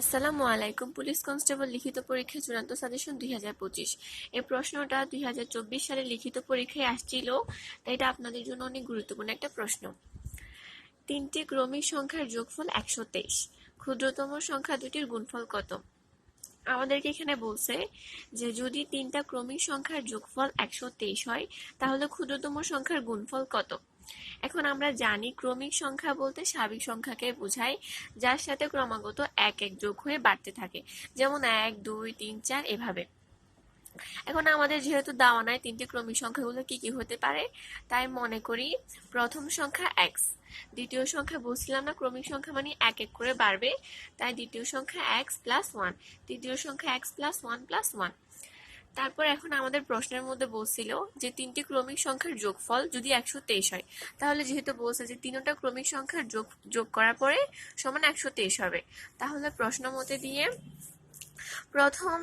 আসসালামু আলাইকুম। Police constable লিখিত পরীক্ষা চূড়ান্ত সাজেশন দুই হাজার পঁচিশ। এই প্রশ্নটা দুই হাজার চব্বিশ সালে লিখিত পরীক্ষায় আসছিল, তাই এটা আপনাদের জন্য অনেক গুরুত্বপূর্ণ একটা প্রশ্ন। তিনটি ক্রমিক সংখ্যার যোগফল একশো তেইশ। ক্ষুদ্রতম সংখ্যা দুটির গুণফল কত? আমাদেরকে এখানে বলছে যে যদি তিনটা ক্রমিক সংখ্যার যোগফল একশো তেইশ হয়, তাহলে ক্ষুদ্রতম সংখ্যার গুণফল কত? এখন আমরা জানি ক্রমিক সংখ্যা বলতে স্বাভাবিক সংখ্যাকে বোঝায়, যার সাথে ক্রমাগত এক এক যোগ হয়ে বাড়তে থাকে। যেমন এক, দুই, তিন, চার, এভাবে। এখন আমাদের যেহেতু দেওয়া নাই তিনটি ক্রমিক সংখ্যাগুলো কি কি হতে পারে, তাই মনে করি প্রথম সংখ্যা এক্স দ্বিতীয় সংখ্যা বলছিলাম না, ক্রমিক সংখ্যা মানে এক এক করে বাড়বে, তাই দ্বিতীয় সংখ্যা এক্স প্লাস ওয়ান তৃতীয় সংখ্যা x plus one plus one তারপর এখন আমাদের প্রশ্নের মধ্যে বলছিল যে তিনটি ক্রমিক সংখ্যার যোগফল যদি একশো তেইশ হয়, তাহলে যেহেতু বলছে যে তিনটা ক্রমিক সংখ্যার যোগ যোগ করার পরে সমান একশো তেইশ হবে, তাহলে প্রশ্ন মতে দিয়ে প্রথম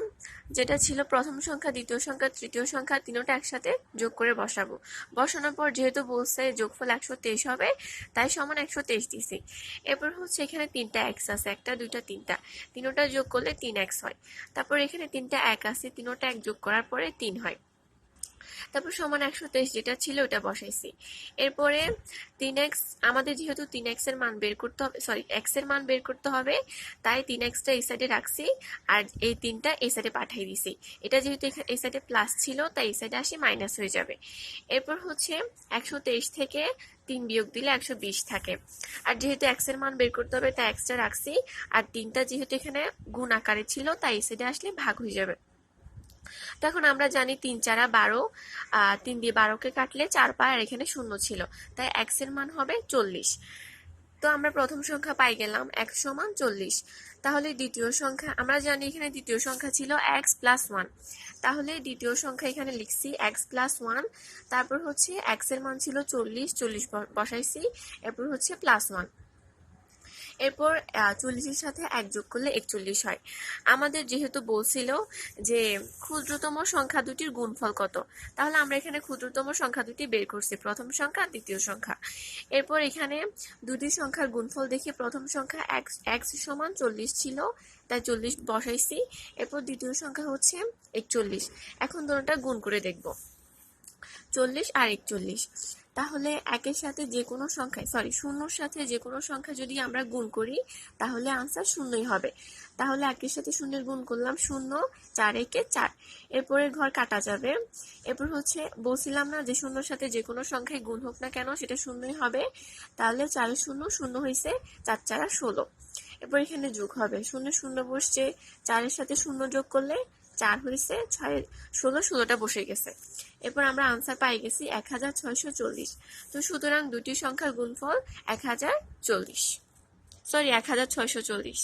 যেটা ছিল প্রথম সংখ্যা, দ্বিতীয় সংখ্যা, তৃতীয় সংখ্যা, তিনোটা একসাথে যোগ করে বসাবো। বসানোর পর যেহেতু বলছে যোগফল একশো তেইশ হবে, তাই সমান একশো তেইশ দিছি। এরপর হচ্ছে এখানে তিনটা এক্স আছে, একটা, দুইটা, তিনটা। তিনোটা যোগ করলে তিন এক্স হয়। তারপর এখানে তিনটা এক আছে, তিনোটা এক যোগ করার পরে তিন হয়। তারপর সমান একশো তেইশ যেটা ছিল ওটা বসাইছি। এরপরে তিন এক্স, আমাদের যেহেতু তিন এক্সের মান বের করতে হবে সরি এক্সের মান বের করতে হবে, তাই তিন এক্সটা এই সাইডে রাখছি আর এই তিনটা এই সাইডে পাঠিয়ে দিছি। এটা যেহেতু এই সাইডে প্লাস ছিল, তাই এই সাইডে আসি মাইনাস হয়ে যাবে। এরপর হচ্ছে একশো তেইশ থেকে তিন বিয়োগ দিলে একশো বিশ থাকে। আর যেহেতু এক্সের মান বের করতে হবে, তাই এক্সটা রাখছি। আর তিনটা যেহেতু এখানে গুণ আকারে ছিল, তাই এই সাইডে আসলে ভাগ হয়ে যাবে। তখন আমরা জানি তিন চারা বারো তিন দিয়ে বারোকে কাটলে চার পায় আর এখানে শূন্য ছিল। তাই এক্সের মান হবে চল্লিশ। তো আমরা প্রথম সংখ্যা পাই গেলাম এক সমান চল্লিশ। তাহলে দ্বিতীয় সংখ্যা, আমরা জানি এখানে দ্বিতীয় সংখ্যা ছিল এক্স প্লাস ওয়ান তাহলে দ্বিতীয় সংখ্যা এখানে লিখছি এক্স প্লাস ওয়ান তারপর হচ্ছে এক্সের মান ছিল চল্লিশ চল্লিশ বসাইছি, এরপর হচ্ছে প্লাস ওয়ান এরপর চল্লিশের সাথে এক যোগ করলে একচল্লিশ হয়। আমাদের যেহেতু বলছিল যে ক্ষুদ্রতম সংখ্যা দুটির গুণফল কত, তাহলে আমরা এখানে ক্ষুদ্রতম সংখ্যা দুটি বের করছি, প্রথম সংখ্যা, দ্বিতীয় সংখ্যা। এরপর এখানে দুটি সংখ্যার গুণফল দেখে, প্রথম সংখ্যা এক্স এক্স সমান চল্লিশ ছিল, তাই চল্লিশ বসাইছি। এরপর দ্বিতীয় সংখ্যা হচ্ছে একচল্লিশ। এখন দুটোটা গুণ করে দেখব, চল্লিশ আর একচল্লিশ। তাহলে একের সাথে যে কোনো সংখ্যায় সরি শূন্যর সাথে যে কোনো সংখ্যা যদি আমরা গুণ করি, তাহলে আনসার শূন্যই হবে। তাহলে একের সাথে শূন্যের গুণ করলাম শূন্য, চার একে চার। এরপরের ঘর কাটা যাবে। এরপর হচ্ছে, বলছিলাম না যে শূন্যর সাথে যে কোনো সংখ্যায় গুণ হোক না কেন, সেটা শূন্যই হবে। তাহলে চারের শূন্য শূন্য হয়েছে চার চারা ষোলো। এরপর এখানে যোগ হবে। শূন্য শূন্য বসছে, চারের সাথে শূন্য যোগ করলে চার হয়েছে, ছয়, ষোলো, ষোলোটা বসে গেছে। এরপর আমরা আনসার পাই গেছি এক হাজার ছয়শো চল্লিশ। তো সুতরাং দুটি সংখ্যার গুণফল এক হাজার চল্লিশ। সরি এক হাজার ছয়শো চল্লিশ।